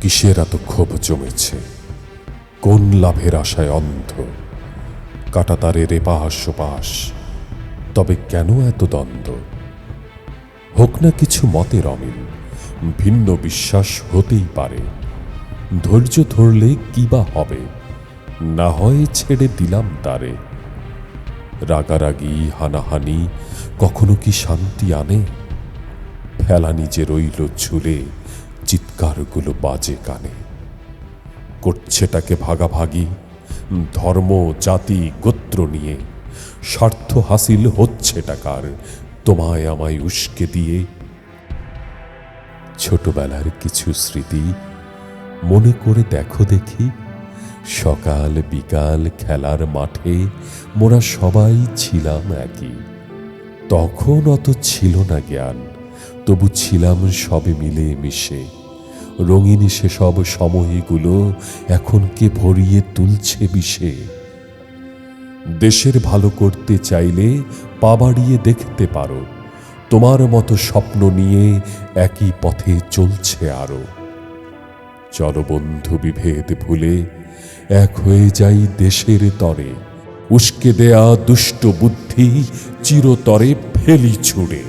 কিসের এত ক্ষোভ জমেছে? কোন লাভের আশায় অন্ধ? কাটাতারের এপাশ ওপাশ তবে কেন এত দ্বন্দ্ব? হোক না কিছু মতের অমিল, ভিন্ন বিশ্বাস হতেই পারে। ধৈর্য ধরলে কি বা হবে? না হয় ছেড়ে দিলাম তারে। রাগারাগি, হানাহানি, কখনো কি শান্তি আনে? ফেলা নিজে রইল ঝুলে চিৎকারগুলো বাজে কানে। করছেটাকে ভাগাভাগি, ধর্ম, জাতি, গোত্র নিয়ে। স্বার্থ হাসিল হচ্ছে টাকার তোমায় আমায় উস্কে দিয়ে। ছোটবেলার কিছু স্মৃতি মনে করে দেখো দেখি। সকাল বিকাল খেলার মাঠে মোরা সবাই ছিলাম একই। তখন অত ছিল না জ্ঞান, তবু ছিলাম সবে মিলে মিশে রঙিন সেসব সময়গুলো এখন কে ভরিয়ে তুলছে বিষে। দেশের ভালো করতে চাইলে পা বাড়িয়ে দেখতে পারো। তোমার মতো স্বপ্ন নিয়ে একই পথে চলছে আরও। চলো বন্ধু, বিভেদ ভুলে এক হয়ে যাই দেশের তরে। উস্কে দেয়া দুষ্ট বুদ্ধি চিরতরে ফেলি ছুড়ে।